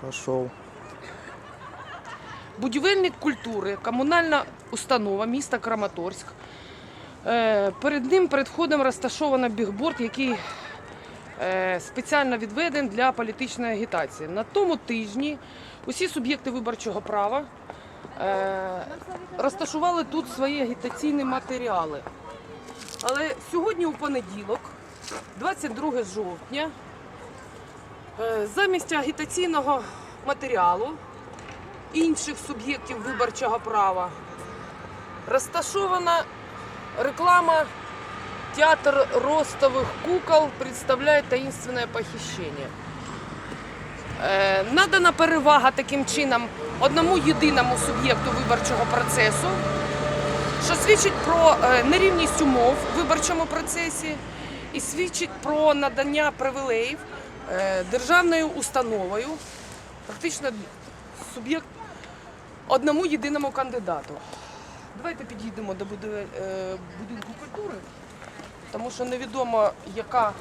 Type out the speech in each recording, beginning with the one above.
Пошел. Будівельник культури, комунальна установа міста Краматорськ. Е, Перед ним перед входом розташовано бігборд, який е, спеціально відведений для політичної агітації. На тому тижні усі суб'єкти виборчого права е, розташували тут свої агітаційні матеріали. Але сьогодні у понеділок, 22 жовтня, замість агітаційного матеріалу інших суб'єктів виборчого права. Розташована реклама Театр ростовых кукол представляє таїнственне похищення. Е, надана перевага таким чином одному єдиному суб'єкту виборчого процесу, що свідчить про е, нерівність умов в виборчому процесі і свідчить про надання привілеїв е, державною установою, фактично суб'єкт одному єдиному кандидату. Давайте підійдемо до е, будинку культури, тому що невідомо, яка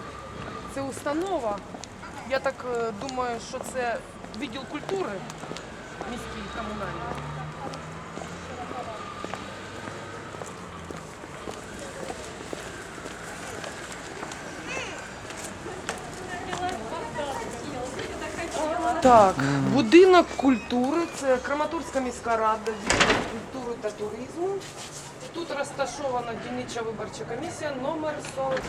це установа. Я так е, думаю, що це відділ культури міський комунальний. Так, будинок культури, це Краматорська міська рада відділ культури та туризму. Тут розташована дільнича виборча комісія номер 40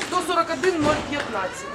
141 015.